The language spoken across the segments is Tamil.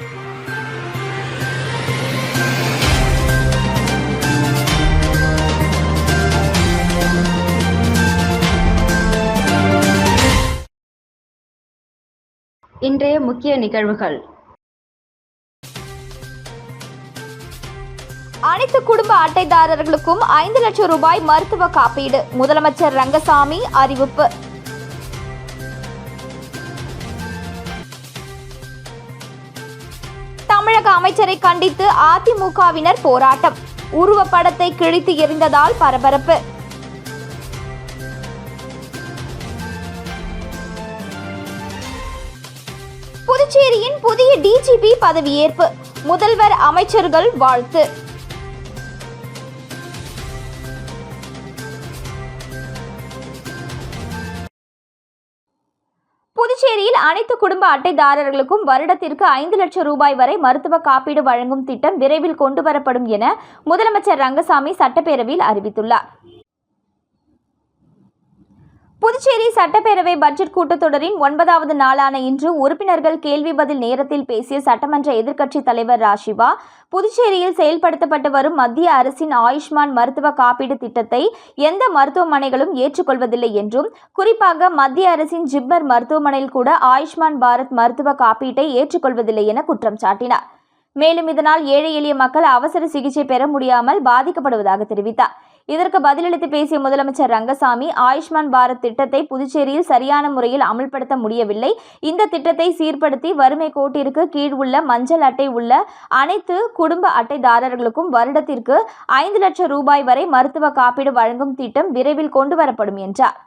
இன்றைய முக்கிய நிகழ்வுகள். அனைத்து குடும்ப அட்டைதாரர்களுக்கும் ஐந்து லட்சம் ரூபாய் மருத்துவ காப்பீடு. முதலமைச்சர் ரங்கசாமி அறிவிப்பு. தமிழக அமைச்சரை கண்டித்து அதிமுகவினர் போராட்டம். உருவப்படத்தை கிழித்து எறிந்ததால் பரபரப்பு. புதுச்சேரியின் புதிய டிஜிபி பதவியேற்பு. முதல்வர் அமைச்சர்கள் வாழ்த்து. அனைத்து குடும்ப அட்டைதாரர்களுக்கும் வருடத்திற்கு ஐந்து லட்சம் ரூபாய் வரை மருத்துவ காப்பீடு வழங்கும் திட்டம் விரைவில் கொண்டுவரப்படும் என முதலமைச்சர் ரங்கசாமி சட்டப்பேரவையில் அறிவித்துள்ளார். புதுச்சேரி சட்டப்பேரவை பட்ஜெட் கூட்டத்தொடரின் ஒன்பதாவது நாளான இன்று உறுப்பினர்கள் கேள்வி பதில் நேரத்தில் பேசிய சட்டமன்ற எதிர்க்கட்சித் தலைவர் ராஷிவா புதுச்சேரியில் செயல்படுத்தப்பட்டு வரும் மத்திய அரசின் ஆயுஷ்மான் மருத்துவ காப்பீடு திட்டத்தை எந்த மருத்துவமனைகளும் ஏற்றுக்கொள்வதில்லை என்றும் குறிப்பாக மத்திய அரசின் ஜிப்மர் மருத்துவமனையில் கூட ஆயுஷ்மான் பாரத் மருத்துவ காப்பீட்டை ஏற்றுக்கொள்வதில்லை என குற்றம் சாட்டினார். மேலும் இதனால் ஏழை எளிய மக்கள் அவசர சிகிச்சை பெற முடியாமல் பாதிக்கப்படுவதாக தெரிவித்தார். இதற்கு பதிலளித்து பேசிய முதலமைச்சர் ரங்கசாமி ஆயுஷ்மான் பாரத் திட்டத்தை புதுச்சேரியில் சரியான முறையில் அமல்படுத்த முடியவில்லை. இந்த திட்டத்தை சீர்படுத்தி வறுமை கோட்டிற்கு கீழ் உள்ள மஞ்சள் அட்டை உள்ள அனைத்து குடும்ப அட்டைதாரர்களுக்கும் வருடத்திற்கு ஐந்து லட்சம் ரூபாய் வரை மருத்துவ காப்பீடு வழங்கும் திட்டம் விரைவில் கொண்டுவரப்படும் என்றார்.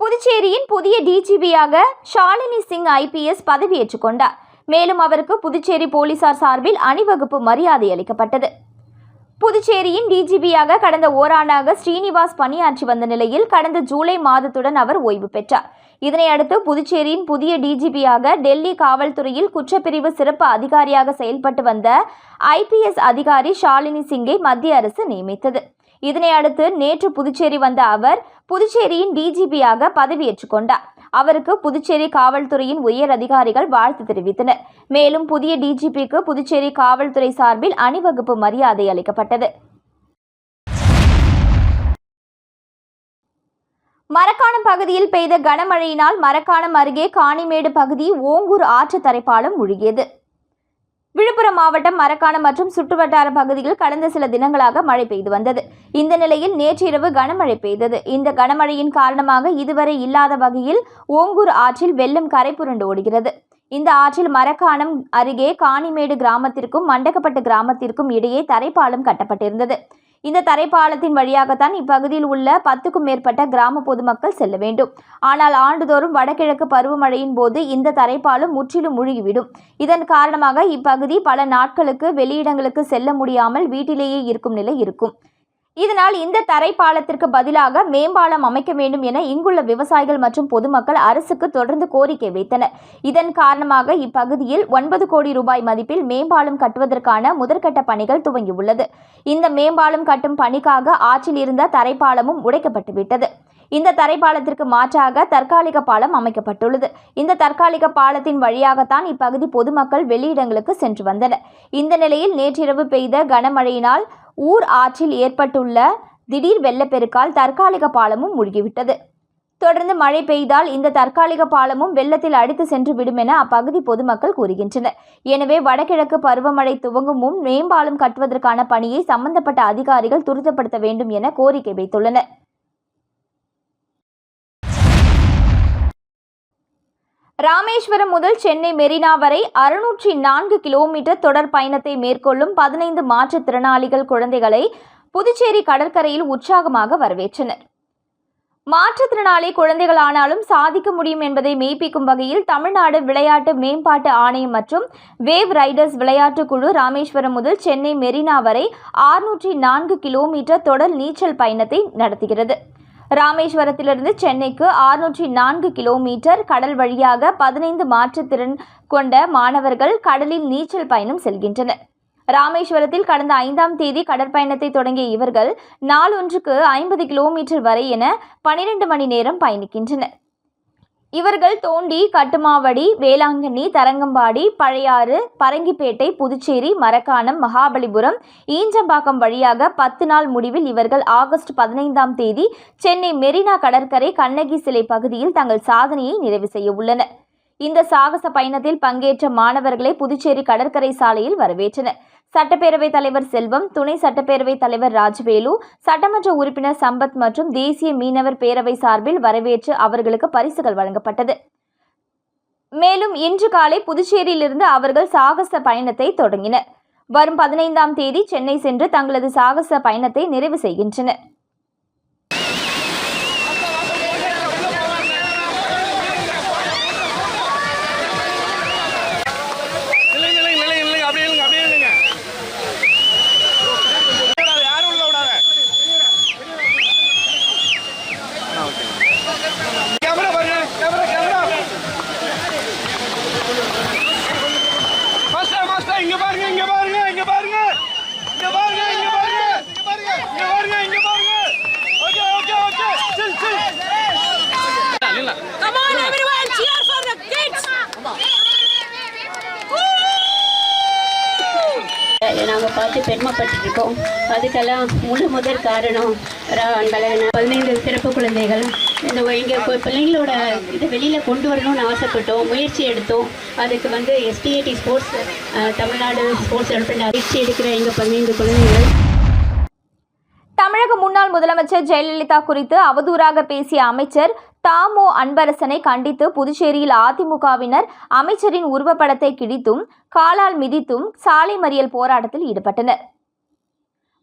புதுச்சேரியின் புதிய டிஜிபியாக ஷாலினி சிங் ஐபிஎஸ் பதவியேற்றுக் கொண்டார். மேலும் அவருக்கு புதுச்சேரி போலீசார் சார்பில் அணிவகுப்பு மரியாதை அளிக்கப்பட்டது. புதுச்சேரியின் டிஜிபியாக கடந்த ஓராண்டாக ஸ்ரீனிவாஸ் பணியாற்றி வந்த நிலையில் கடந்த ஜூலை மாதத்துடன் அவர் ஓய்வு பெற்றார். இதனையடுத்து புதுச்சேரியின் புதிய டிஜிபியாக டெல்லி காவல்துறையில் குற்றப்பிரிவு சிறப்பு அதிகாரியாக செயல்பட்டு வந்த ஐபிஎஸ் அதிகாரி ஷாலினி சிங்கை மத்திய அரசு நியமித்தது. இதனை அடுத்து நேற்று புதுச்சேரி வந்த அவர் புதுச்சேரியின் டிஜிபியாக பதவியேற்றுக் கொண்டார். அவருக்கு புதுச்சேரி காவல்துறையின் உயர் அதிகாரிகள் வாழ்த்து தெரிவித்தனர். மேலும் புதிய டிஜிபிக்கு புதுச்சேரி காவல்துறை சார்பில் அணிவகுப்பு மரியாதை அளிக்கப்பட்டது. மரக்காணம் பகுதியில் பெய்த கனமழையினால் மரக்காணம் அருகே காணிமேடு பகுதி ஓங்கூர் ஆற்று தரைப்பாலம் மூழ்கியது. விழுப்புரம் மாவட்டம் மரக்காணம் மற்றும் சுற்றுவட்டார பகுதியில் கடந்த சில தினங்களாக மழை பெய்து வந்தது. இந்த நிலையில் நேற்றிரவு கனமழை பெய்தது. இந்த கனமழையின் காரணமாக இதுவரை இல்லாத வகையில் ஓங்கூர் ஆற்றில் வெள்ளம் கரை புரண்டு ஓடுகிறது. இந்த ஆற்றில் மரக்காணம் அருகே காணிமேடு கிராமத்திற்கும் மண்டகப்பட்டு கிராமத்திற்கும் இடையே தரைப்பாலம் கட்டப்பட்டிருந்தது. இந்த தரைப்பாலத்தின் வழியாகத்தான் இப்பகுதியில் உள்ள பத்துக்கும் மேற்பட்ட கிராம பொதுமக்கள் செல்ல வேண்டும். ஆனால் ஆண்டுதோறும் வடகிழக்கு பருவமழையின் போது இந்த தரைப்பாலம் முற்றிலும் முழுகிவிடும். இதன் காரணமாக இப்பகுதி பல நாட்களுக்கு வெளியிடங்களுக்கு செல்ல முடியாமல் வீட்டிலேயே இருக்கும் நிலை இருக்கும். இதனால் இந்த தரைப்பாலத்திற்கு பதிலாக மேம்பாலம் அமைக்க வேண்டும் என இங்குள்ள விவசாயிகள் மற்றும் பொதுமக்கள் அரசுக்கு தொடர்ந்து கோரிக்கை வைத்தனர். இதன் காரணமாக இப்பகுதியில் ஒன்பது கோடி ரூபாய் மதிப்பில் மேம்பாலம் கட்டுவதற்கான முதற்கட்ட பணிகள் துவங்கியுள்ளது. இந்த மேம்பாலம் கட்டும் பணிக்காக ஆற்றில் இருந்த தரைப்பாலமும் உடைக்கப்பட்டுவிட்டது. இந்த தரைப்பாலத்திற்கு மாற்றாக தற்காலிக பாலம் அமைக்கப்பட்டுள்ளது. இந்த தற்காலிக பாலத்தின் வழியாகத்தான் இப்பகுதி பொதுமக்கள் வெளியிடங்களுக்கு சென்று வந்தனர். இந்த நிலையில் நேற்றிரவு பெய்த கனமழையினால் ஊர் ஆற்றில் ஏற்பட்டுள்ள திடீர் வெள்ளப்பெருக்கால் தற்காலிக பாலமும் மூழ்கிவிட்டது. தொடர்ந்து மழை பெய்தால் இந்த தற்காலிக பாலமும் வெள்ளத்தில் அடித்து சென்று விடும் என அப்பகுதி பொதுமக்கள் கூறுகின்றனர். எனவே வடகிழக்கு பருவமழை துவங்கும் முன் மேம்பாலம் கட்டுவதற்கான பணியை சம்பந்தப்பட்ட அதிகாரிகள் துரிதப்படுத்த வேண்டும் என கோரிக்கை வைத்துள்ளனர். ராமேஸ்வரம் முதல் சென்னை மெரினா வரை அறுநூற்றி நான்கு கிலோமீட்டர் தொடர் பயணத்தை மேற்கொள்ளும் பதினைந்து மாற்றுத்திறனாளிகள் குழந்தைகளை புதுச்சேரி கடற்கரையில் உற்சாகமாக வரவேற்றனர். மாற்றுத்திறனாளி குழந்தைகளானாலும் சாதிக்க முடியும் என்பதை மெய்ப்பிக்கும் வகையில் தமிழ்நாடு விளையாட்டு மேம்பாட்டு ஆணையம் மற்றும் வேவ் ரைடர்ஸ் விளையாட்டு குழு ராமேஸ்வரம் முதல் சென்னை மெரினா வரை ஆறுநூற்றி நான்கு கிலோமீட்டர் தொடர் நீச்சல் பயணத்தை நடத்துகிறது. ராமேஸ்வரத்திலிருந்து சென்னைக்கு ஆறுநூற்றி நான்கு கிலோமீட்டர் கடல் வழியாக பதினைந்து மாற்றுத்திறன் கொண்ட மாணவர்கள் கடலில் நீச்சல் பயணம் செல்கின்றனர். ராமேஸ்வரத்தில் கடந்த ஐந்தாம் தேதி கடற்பயணத்தை தொடங்கிய இவர்கள் நாளொன்றுக்கு ஐம்பது கிலோமீட்டர் வரை என பனிரெண்டு மணி நேரம் பயணிக்கின்றனர். இவர்கள் தோண்டி கட்டுமாவடி வேளாங்கண்ணி தரங்கம்பாடி பழையாறு பரங்கிப்பேட்டை புதுச்சேரி மரக்காணம் மகாபலிபுரம் ஈஞ்சம்பாக்கம் வழியாக பத்து நாள் முடிவில் இவர்கள் ஆகஸ்ட் பதினைந்தாம் தேதி சென்னை மெரினா கடற்கரை கண்ணகி சிலை பகுதியில் தங்கள் சாதனையை நிறைவு செய்ய உள்ளனர். இந்த சாகச பயணத்தில் பங்கேற்ற மாணவர்களை புதுச்சேரி கடற்கரை சாலையில் வரவேற்றனர். சட்டப்பேரவைத் தலைவர் செல்வம் துணை சட்டப்பேரவைத் தலைவர் ராஜவேலு சட்டமன்ற உறுப்பினர் சம்பத் மற்றும் தேசிய மீனவர் பேரவை சார்பில் வரவேற்று அவர்களுக்கு பரிசுகள் வழங்கப்பட்டது. மேலும் இன்று காலை புதுச்சேரியிலிருந்து அவர்கள் சாகச பயணத்தை தொடங்கினர். வரும் பதினைந்தாம் தேதி சென்னை சென்று தங்களது சாகச பயணத்தை நிறைவு செய்கின்றனர். நாங்கள் பெருமைப்பட்டிருக்கோம். அதுக்கெல்லாம் முழு முதற் காரணம் ராவன்கள பதினைந்து சிறப்பு குழந்தைகள். இந்த எங்கள் பிள்ளைங்களோட இதை வெளியில் கொண்டு வரணும்னு ஆசைப்பட்டோம் முயற்சி எடுத்தோம். அதுக்கு வந்து SDAT sports Tamil Nadu sports development பயிற்சி எடுக்கிற எங்கள் பதினைந்து குழந்தைகள். தமிழக முன்னாள் முதலமைச்சர் ஜெயலலிதா குறித்து அவதூறாக பேசிய அமைச்சர் தாமோ அன்பரசனை கண்டித்து புதுச்சேரியில் அதிமுகவினர் அமைச்சரின் உருவப்படத்தை கிழித்தும் காலால் மிதித்தும் சாலை மறியல் போராட்டத்தில் ஈடுபட்டனர்.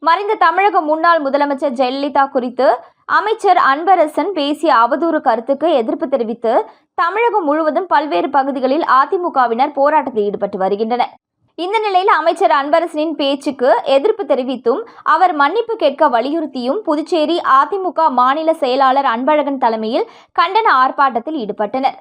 மறைந்த தமிழக முன்னாள் முதலமைச்சர் ஜெயலலிதா குறித்து அமைச்சர் அன்பரசன் பேசிய அவதூறு கருத்துக்கு எதிர்ப்பு தெரிவித்து தமிழகம் முழுவதும் பல்வேறு பகுதிகளில் அதிமுகவினர் போராட்டத்தில் ஈடுபட்டு வருகின்றனர். இந்த நிலையில் அமைச்சர் அன்பரசனின் பேச்சுக்கு எதிர்ப்பு தெரிவித்தும் அவர் மன்னிப்பு கேட்க வலியுறுத்தியும் புதுச்சேரி அதிமுக மாநில செயலாளர் அன்பழகன் தலைமையில் கண்டன ஆர்ப்பாட்டத்தில் ஈடுபட்டனர்.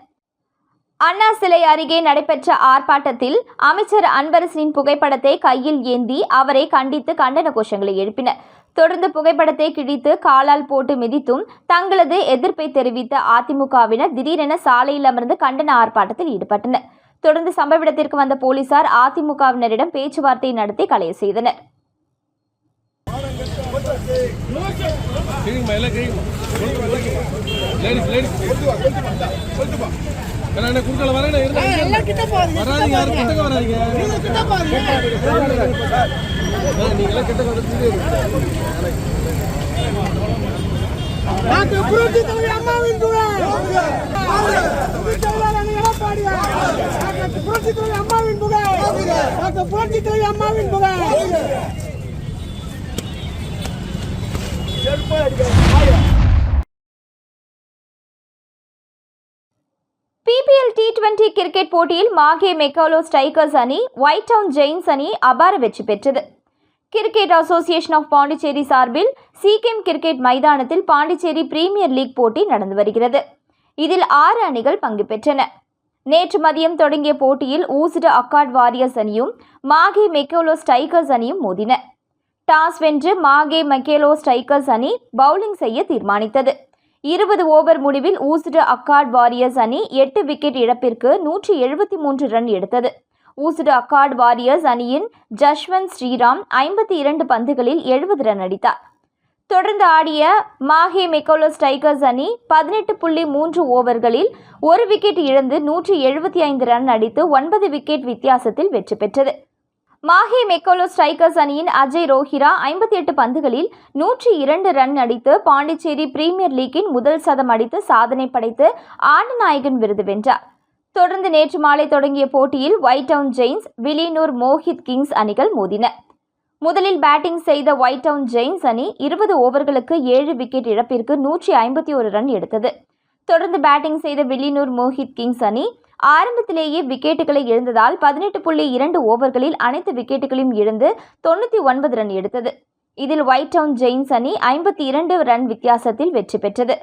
அண்ணா சிலை அருகே நடைபெற்ற ஆர்ப்பாட்டத்தில் அமைச்சர் அன்பரசனின் புகைப்படத்தை கையில் ஏந்தி அவரை கண்டித்து கண்டன கோஷங்களை எழுப்பினர். தொடர்ந்து புகைப்படத்தை கிழித்து காலால் போட்டு மிதித்தும் தங்களது எதிர்ப்பை தெரிவித்த அதிமுகவினர் திடீரென சாலையில் அமர்ந்து கண்டன ஆர்ப்பாட்டத்தில் ஈடுபட்டனர். தொடர்ந்து சம்பவ இடத்திற்கு வந்த போலீசார் அதிமுகவினரிடம் பேச்சுவார்த்தை நடத்தி கலைய செய்தனர். அம்மாவின் குரல். புரட்சி தலைவி அம்மாவின் புகழ். டாக்டர் புரட்சி தலைவி அம்மாவின் புகழ். பிபிஎல் டி டுவெண்டி கிரிக்கெட் போட்டியில் மாகே மெக்காலோ ஸ்ட்ரைக்கர்ஸ் அணி ஒயிட் டவுன் ஜெயின்ஸ் அணி அபார வெற்றி பெற்றது. கிரிக்கெட் அசோசியேஷன் ஆஃப் பாண்டிச்சேரி சார்பில் சீகேம் கிரிக்கெட் மைதானத்தில் பாண்டிச்சேரி பிரீமியர் லீக் போட்டி நடந்து வருகிறது. இதில் ஆறு அணிகள் பங்கு பெற்றன. நேற்று மதியம் தொடங்கிய போட்டியில் ஊசிட அக்காட் வாரியர்ஸ் அணியும் மாகே மெக்கோலோ ஸ்டைக்கர்ஸ் அணியும் மோதின. டாஸ் வென்று மாகே மெக்கேலோ ஸ்டைக்கர்ஸ் அணி பவுலிங் செய்ய தீர்மானித்தது. இருபது ஓவர் முடிவில் ஊசிட அக்காட் வாரியர்ஸ் அணி எட்டு விக்கெட் இழப்பிற்கு நூற்றி எழுபத்தி மூன்று ரன் எடுத்தது. ஊசிட அக்கார்ட் வாரியர்ஸ் அணியின் ஜஷ்வந்த் ஸ்ரீராம் ஐம்பத்தி இரண்டு பந்துகளில் எழுபது ரன் அடித்தார். தொடர்ந்து ஆடிய மாஹே மெக்கோலோ ஸ்ட்ரைக்கர்ஸ் அணி பதினெட்டு புள்ளி மூன்று ஓவர்களில் ஒரு விக்கெட் இழந்து நூற்றி எழுபத்தி ஐந்து ரன் அடித்து ஒன்பது விக்கெட் வித்தியாசத்தில் வெற்றி பெற்றது. மாஹே மெக்கோலோ ஸ்ட்ரைக்கர்ஸ் அணியின் அஜய் ரோஹிரா ஐம்பத்தி எட்டு பந்துகளில் நூற்றி இரண்டு ரன் அடித்து பாண்டிச்சேரி பிரீமியர் லீக்கின் முதல் சதம் அடித்து சாதனை படைத்து ஆண்டநாயகன் விருது வென்றார். தொடர்ந்து நேற்று மாலை தொடங்கிய போட்டியில் white town giants Villianur Mohit kings அணிகள் மோதின. முதலில் பேட்டிங் செய்த ஒயிட் டவுன் ஜெயின்ஸ் அணி இருபது ஓவர்களுக்கு ஏழு விக்கெட் இழப்பிற்கு நூற்றி ஐம்பத்தி ஒரு ரன் எடுத்தது. தொடர்ந்து பேட்டிங் செய்த வில்லியனூர் மோஹித் கிங்ஸ் அணி ஆரம்பத்திலேயே விக்கெட்டுகளை இழந்ததால் பதினெட்டு புள்ளி இரண்டு ஓவர்களில் அனைத்து விக்கெட்டுகளையும் இழந்து தொண்ணூற்றி ஒன்பது ரன் எடுத்தது. இதில் ஒயிட் டவுன் ஜெயின்ஸ் அணி ஐம்பத்தி இரண்டு ரன் வித்தியாசத்தில் வெற்றி பெற்றது.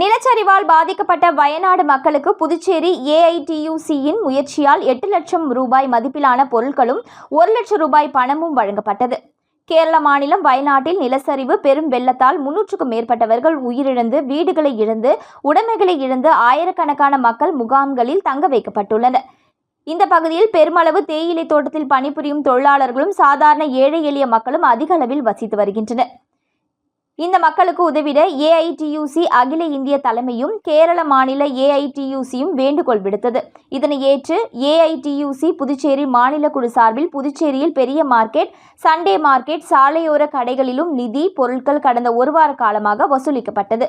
நிலச்சரிவால் பாதிக்கப்பட்ட வயநாடு மக்களுக்கு புதுச்சேரி ஏஐடியூசியின் முயற்சியால் எட்டு லட்சம் ரூபாய் மதிப்பிலான பொருட்களும் ஒரு லட்சம் ரூபாய் பணமும் வழங்கப்பட்டது. கேரள மாநிலம் வயநாட்டில் நிலச்சரிவு பெரும் வெள்ளத்தால் முன்னூற்றுக்கும் மேற்பட்டவர்கள் உயிரிழந்து வீடுகளை இழந்து உடைமைகளை இழந்து ஆயிரக்கணக்கான மக்கள் முகாம்களில் தங்க வைக்கப்பட்டுள்ளனர். இந்த பகுதியில் பெருமளவு தேயிலை தோட்டத்தில் பணிபுரியும் தொழிலாளர்களும் சாதாரண ஏழை எளிய மக்களும் அதிக அளவில் வசித்து வருகின்றனர். இந்த மக்களுக்கு உதவிட ஏஐடியூசி அகில இந்திய தலைமையும் கேரள மாநில ஏஐடியூசியும் வேண்டுகோள் விடுத்தது. இதனை ஏற்று ஏஐடியூசி புதுச்சேரி மாநில குழு சார்பில் புதுச்சேரியில் பெரிய மார்க்கெட் சண்டே மார்க்கெட் சாலையோர கடைகளிலும் நிதி பொருட்கள் கடந்த ஒரு வார காலமாக வசூலிக்கப்பட்டது.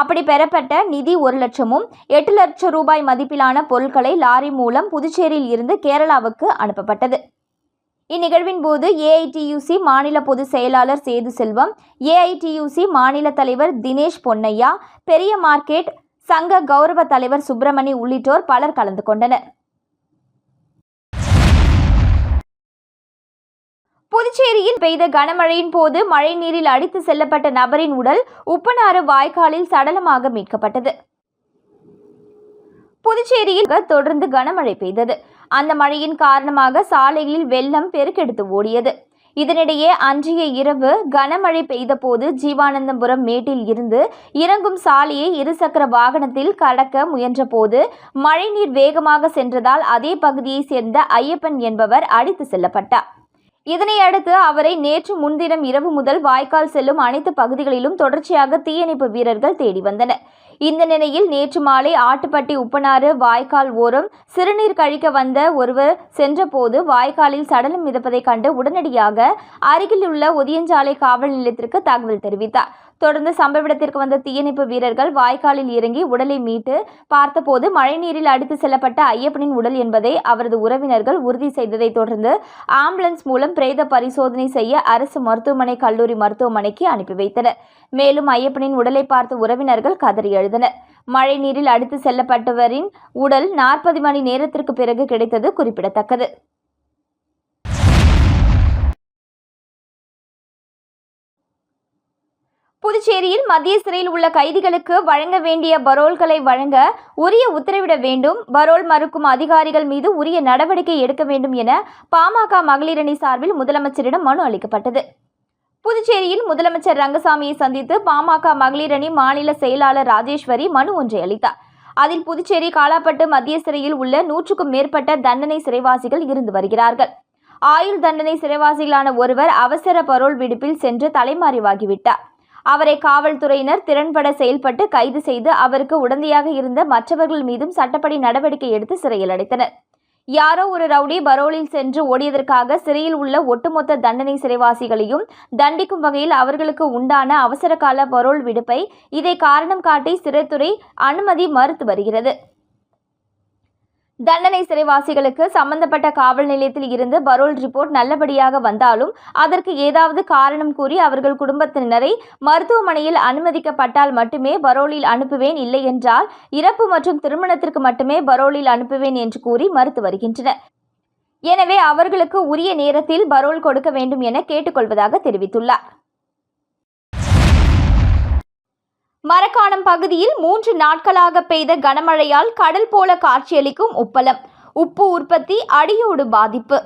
அப்படி பெறப்பட்ட நிதி ஒரு லட்சமும் எட்டு லட்சம் ரூபாய் மதிப்பிலான பொருட்களை லாரி மூலம் புதுச்சேரியில் இருந்து கேரளாவுக்கு அனுப்பப்பட்டது. இந்நிகழ்வின் போது ஏஐடியூசி மாநில பொதுச் செயலாளர் சேது செல்வம் ஏஐடியூசி மாநில தலைவர் தினேஷ் பொன்னையா பெரிய மார்க்கெட் சங்க கௌரவ தலைவர் சுப்பிரமணி உள்ளிட்டோர் பலர் கலந்து கொண்டனர். புதுச்சேரியில் பெய்த கனமழையின் போது மழைநீரில் அடித்து செல்லப்பட்ட நபரின் உடல் உப்பனாறு வாய்க்காலில் சடலமாக மீட்கப்பட்டது. புதுச்சேரியில் தொடர்ந்து கனமழை பெய்தது. அந்த மழையின் காரணமாக சாலைகளில் வெள்ளம் பெருக்கெடுத்து ஓடியது. இதனிடையே அன்றைய இரவு கனமழை பெய்தபோது ஜீவானந்தபுரம் மேட்டில் இருந்து இறங்கும் சாலையை இருசக்கர வாகனத்தில் கடக்க முயன்றபோது மழைநீர் வேகமாக சென்றதால் அதே பகுதியைச் சேர்ந்த ஐயப்பன் என்பவர் அடித்து செல்லப்பட்டார். இதனையடுத்து அவரை நேற்று முன்தினம் இரவு முதல் வாய்க்கால் செல்லும் அனைத்து பகுதிகளிலும் தொடர்ச்சியாக தீயணைப்பு வீரர்கள் தேடி வந்தனர். இந்த நிலையில் நேற்று மாலை ஆட்டுப்பட்டி உப்பனாறு வாய்க்கால் ஓரம் சிறுநீர் கழிக்க வந்த ஒருவர் சென்றபோது வாய்க்காலில் சடலம் மிதப்பதைக் கண்டு உடனடியாக அருகில் உள்ள ஒதியஞ்சாலை காவல் நிலையத்திற்கு தகவல் தெரிவித்தார். தொடர்ந்து சம்பவ இடத்திற்கு வந்த தீயணைப்பு வீரர்கள் வாய்க்காலில் இறங்கி உடலை மீட்டு பார்த்தபோது மழைநீரில் அடித்து செல்லப்பட்ட ஐயப்பனின் உடல் என்பதை அவரது உறவினர்கள் உறுதி செய்ததைத் தொடர்ந்து ஆம்புலன்ஸ் மூலம் பிரேத பரிசோதனை செய்ய அரசு மருத்துவமனை கல்லூரி மருத்துவமனைக்கு அனுப்பி வைத்தனர். மேலும் ஐயப்பனின் உடலை பார்த்த உறவினர்கள் கதறி எழுந்தனர். மழைநீரில் அடித்து செல்லப்பட்டவரின் உடல் நாற்பது மணி நேரத்திற்கு பிறகு கிடைத்தது குறிப்பிடத்தக்கது. புதுச்சேரியில் மத்திய சிறையில் உள்ள கைதிகளுக்கு வழங்க வேண்டிய பரோல்களை வழங்க உரிய உத்தரவிட வேண்டும். பரோல் மறுக்கும் அதிகாரிகள் மீது உரிய நடவடிக்கை எடுக்க வேண்டும் என பாமக மகளிரணி சார்பில் முதலமைச்சரிடம் மனு அளிக்கப்பட்டது. புதுச்சேரியில் முதலமைச்சர் ரங்கசாமியை சந்தித்து பாமக மகளிரணி மாநில செயலாளர் ராஜேஸ்வரி மனு ஒன்றை அளித்தார். அதில் புதுச்சேரி காலாப்பட்டு மத்திய சிறையில் உள்ள நூற்றுக்கும் மேற்பட்ட தண்டனை சிறைவாசிகள் இருந்து வருகிறார்கள். ஆயுள் தண்டனை சிறைவாசிகளான ஒருவர் அவசர பரோல் விடுப்பில் சென்று தலைமறைவாகிவிட்டார். அவரை காவல்துறையினர் திறன்பட செயல்பட்டு கைது செய்து அவருக்கு உடந்தையாக இருந்த மற்றவர்கள் மீதும் சட்டப்படி நடவடிக்கை எடுத்து சிறையில் அடைத்தனர். யாரோ ஒரு ரவுடி பரோலில் சென்று ஓடியதற்காக சிறையில் உள்ள ஒட்டுமொத்த தண்டனை சிறைவாசிகளையும் தண்டிக்கும் வகையில் அவர்களுக்கு உண்டான அவசரகால பரோல் விடுப்பை இதை காரணம் காட்டி சிறைத்துறை அனுமதி மறுத்து வருகிறது. தண்டனை சிறைவாசிகளுக்கு சம்பந்தப்பட்ட காவல் நிலையத்தில் இருந்து பரோல் ரிப்போர்ட் நல்லபடியாக வந்தாலும் அதற்கு ஏதாவது காரணம் கூறி அவர்கள் குடும்பத்தினரை மருத்துவமனையில் அனுமதிக்கப்பட்டால் மட்டுமே பரோலில் அனுப்புவேன் இல்லை என்றால் இறப்பு மற்றும் திருமணத்திற்கு மட்டுமே பரோலில் அனுப்புவேன் என்று கூறி மறுத்து வருகின்றனர். எனவே அவர்களுக்கு உரிய நேரத்தில் பரோல் கொடுக்க வேண்டும் என கேட்டுக்கொள்வதாக தெரிவித்துள்ளார். மரக்காணம் பகுதியில் மூன்று நாட்களாக பெய்த கனமழையால் கடல் போல காட்சியளிக்கும் உப்பளம். உப்பு உற்பத்தி அடியோடு பாதிப்பு.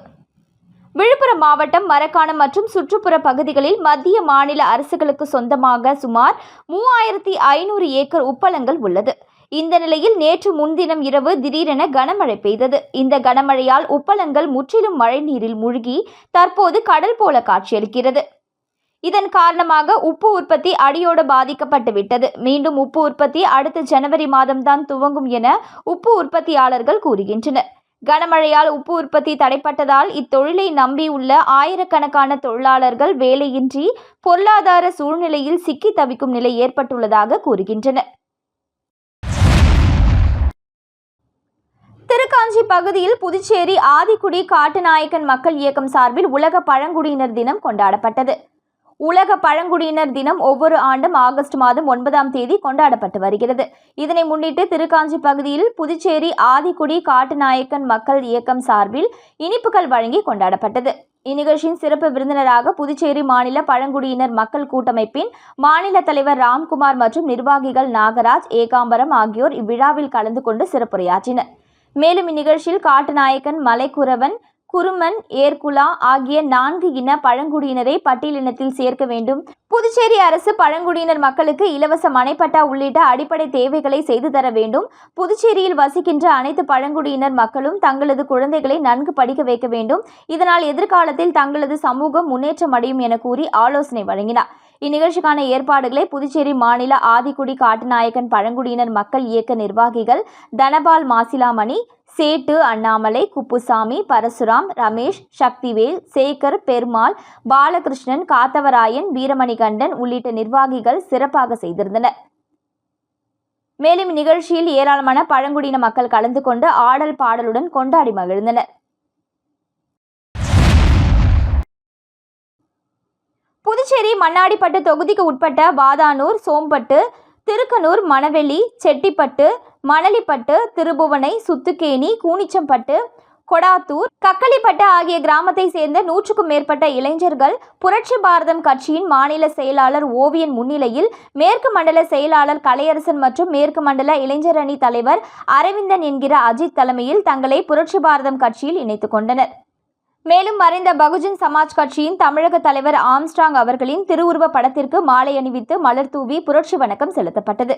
விழுப்புரம் மாவட்டம் மரக்காணம் மற்றும் சுற்றுப்புற பகுதிகளில் மத்திய மாநில அரசுகளுக்கு சொந்தமாக சுமார் மூவாயிரத்தி ஐநூறு ஏக்கர் உப்பளங்கள் உள்ளது. இந்த நிலையில் நேற்று முன்தினம் இரவு திடீரென கனமழை பெய்தது. இந்த கனமழையால் உப்பளங்கள் முற்றிலும் மழைநீரில் மூழ்கி தற்போது கடல் போல காட்சியளிக்கிறது. இதன் காரணமாக உப்பு உற்பத்தி அடியோடு பாதிக்கப்பட்டு விட்டது. மீண்டும் உப்பு உற்பத்தி அடுத்த ஜனவரி மாதம்தான் துவங்கும் என உப்பு உற்பத்தியாளர்கள் கூறுகின்றனர். கனமழையால் உப்பு உற்பத்தி தடைப்பட்டதால் இத்தொழிலை நம்பியுள்ள ஆயிரக்கணக்கான தொழிலாளர்கள் வேலையின்றி பொருளாதார சூழ்நிலையில் சிக்கி தவிக்கும் நிலை ஏற்பட்டுள்ளதாக கூறுகின்றனர். திருக்காஞ்சி பகுதியில் புதுச்சேரி ஆதிக்குடி காட்டுநாயக்கன் மக்கள் இயக்கம் சார்பில் உலக பழங்குடியினர் தினம் கொண்டாடப்பட்டது. உலக பழங்குடியினர் தினம் ஒவ்வொரு ஆண்டும் ஆகஸ்ட் மாதம் ஒன்பதாம் தேதி கொண்டாடப்பட்டு வருகிறது. இதனை முன்னிட்டு திருக்காஞ்சி பகுதியில் புதுச்சேரி ஆதிக்குடி காட்டுநாயக்கன் மக்கள் இயக்கம் சார்பில் இனிப்புகள் வழங்கி கொண்டாடப்பட்டது. இந்நிகழ்ச்சியின் சிறப்பு விருந்தினராக புதுச்சேரி மாநில பழங்குடியினர் மக்கள் கூட்டமைப்பின் மாநில தலைவர் ராம்குமார் மற்றும் நிர்வாகிகள் நாகராஜ் ஏகாம்பரம் ஆகியோர் இவ்விழாவில் கலந்து கொண்டு சிறப்புரையாற்றினர். மேலும் இந்நிகழ்ச்சியில் காட்டுநாயக்கன் மலைக்குறவன் குருமன் ஏர்குலா ஆகிய நான்கு இன பழங்குடியினரை பட்டியலினத்தில் சேர்க்க வேண்டும். புதுச்சேரி அரசு பழங்குடியினர் மக்களுக்கு இலவச மனைப்பட்டா உள்ளிட்ட அடிப்படை தேவைகளை செய்து தர வேண்டும். புதுச்சேரியில் வசிக்கின்ற அனைத்து பழங்குடியினர் மக்களும் தங்களது குழந்தைகளை நன்கு படிக்க வைக்க வேண்டும். இதனால் எதிர்காலத்தில் தங்களது சமூகம் முன்னேற்றம் அடையும் என கூறி ஆலோசனை வழங்கினார். இந்நிகழ்ச்சிக்கான ஏற்பாடுகளை புதுச்சேரி மாநில ஆதிக்குடி காட்டுநாயக்கன் பழங்குடியினர் மக்கள் இயக்க நிர்வாகிகள் தனபால் மாசிலாமணி சேட்டு அண்ணாமலை குப்புசாமி பரசுராம் ரமேஷ் சக்திவேல் சேகர் பெருமாள் பாலகிருஷ்ணன் காத்தவராயன் வீரமணிகண்டன் உள்ளிட்ட நிர்வாகிகள் சிறப்பாக செய்திருந்தனர். மேலும் இந்நிகழ்ச்சியில் ஏராளமான பழங்குடியின மக்கள் கலந்து கொண்டு ஆடல் பாடலுடன் கொண்டாடி மகிழ்ந்தனர். புதுச்சேரி மண்ணாடிப்பட்டு தொகுதிக்கு உட்பட்ட வாதானூர் சோம்பட்டு திருக்கனூர் மணவெளி செட்டிப்பட்டு மணலிப்பட்டு திருபுவனை சுத்துக்கேணி கூனிச்சம்பட்டு கொடாத்தூர் கக்களிப்பட்டு ஆகிய கிராமத்தை சேர்ந்த நூற்றுக்கும் மேற்பட்ட இளைஞர்கள் புரட்சி பாரதம் கட்சியின் மாநில செயலாளர் ஓவியன் முன்னிலையில் மேற்கு மண்டல செயலாளர் கலையரசன் மற்றும் மேற்கு மண்டல இளைஞர் அணி தலைவர் அரவிந்தன் என்கிற அஜித் தலைமையில் தங்களை புரட்சி பாரதம் கட்சியில் இணைத்துக் கொண்டனர். மேலும் மறைந்த பகுஜன் சமாஜ் கட்சியின் தமிழக தலைவர் ஆம்ஸ்டாங் அவர்களின் திருவுருவ படத்திற்கு மாலை அணிவித்து மலர் தூவி புரட்சி வணக்கம் செலுத்தப்பட்டது.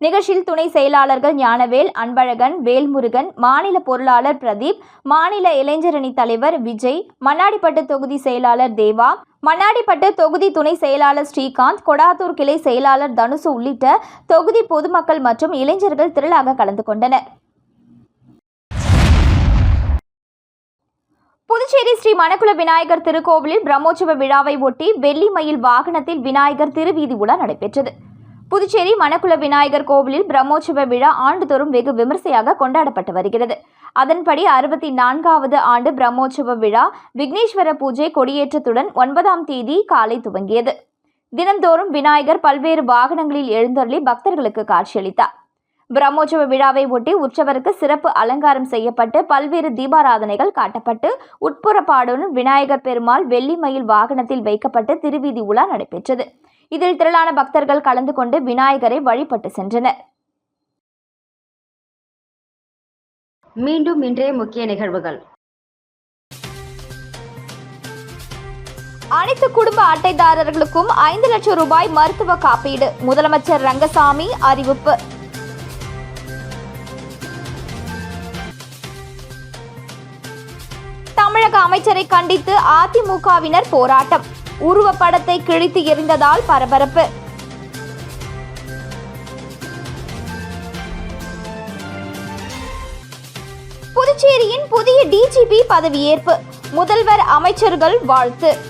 நிகழ்ச்சியில் துணை செயலாளர்கள் ஞானவேல் அன்பழகன் வேல்முருகன் மாநில பொருளாளர் பிரதீப் மாநில இளைஞரணி தலைவர் விஜய் மண்ணாடிப்பட்டு தொகுதி செயலாளர் தேவா மண்ணாடிப்பட்டு தொகுதி துணை செயலாளர் ஸ்ரீகாந்த் கொடாத்தூர் கிளை செயலாளர் தனுசு உள்ளிட்ட தொகுதி பொதுமக்கள் மற்றும் இளைஞர்கள் திரளாக கலந்து கொண்டனர். புதுச்சேரி ஸ்ரீ மணக்குள விநாயகர் திருக்கோவிலில் பிரம்மோற்சவ விழாவை ஒட்டி வெள்ளி மயில் வாகனத்தில் விநாயகர் திருவீதி உலா நடைபெற்றது. புதுச்சேரி மணக்குள விநாயகர் கோவிலில் பிரம்மோற்சவ விழா ஆண்டுதோறும் வெகு விமர்சையாக கொண்டாடப்பட்டு வருகிறது. அதன்படி அறுபத்தி நான்காவது ஆண்டு பிரம்மோற்சவ விழா விக்னேஸ்வர பூஜை கொடியேற்றத்துடன் ஒன்பதாம் தேதி காலை துவங்கியது. தினந்தோறும் விநாயகர் பல்வேறு வாகனங்களில் எழுந்தருளி பக்தர்களுக்கு காட்சியளித்தார். பிரம்மோற்சவ விழாவை ஒட்டி உற்சவருக்கு சிறப்பு அலங்காரம் செய்யப்பட்டு பல்வேறு தீபாராதனைகள் காட்டப்பட்டு உட்புறப்பாடுடன் விநாயகர் பெருமாள் வெள்ளி மயில் வாகனத்தில் வைக்கப்பட்டு திருவீதி உலா நடைபெற்றது. இதில் திரளான பக்தர்கள் கலந்து கொண்டு விநாயகரை வழிபட்டு சென்றனர். மீண்டும் இன்றைய முக்கிய நிகழ்வுகள். அனைத்து குடும்ப அட்டைதாரர்களுக்கும் ஐந்து லட்சம் ரூபாய் மருத்துவ காப்பீடு. முதலமைச்சர் ரங்கசாமி அறிவிப்பு. தமிழக அமைச்சரை கண்டித்து அதிமுகவினர் போராட்டம். உருவ படத்தை கிழித்து எறிந்ததால் பரபரப்பு. புதுச்சேரியின் புதிய டிஜிபி பதவியேற்பு. முதல்வர் அமைச்சர்கள் வாழ்த்து.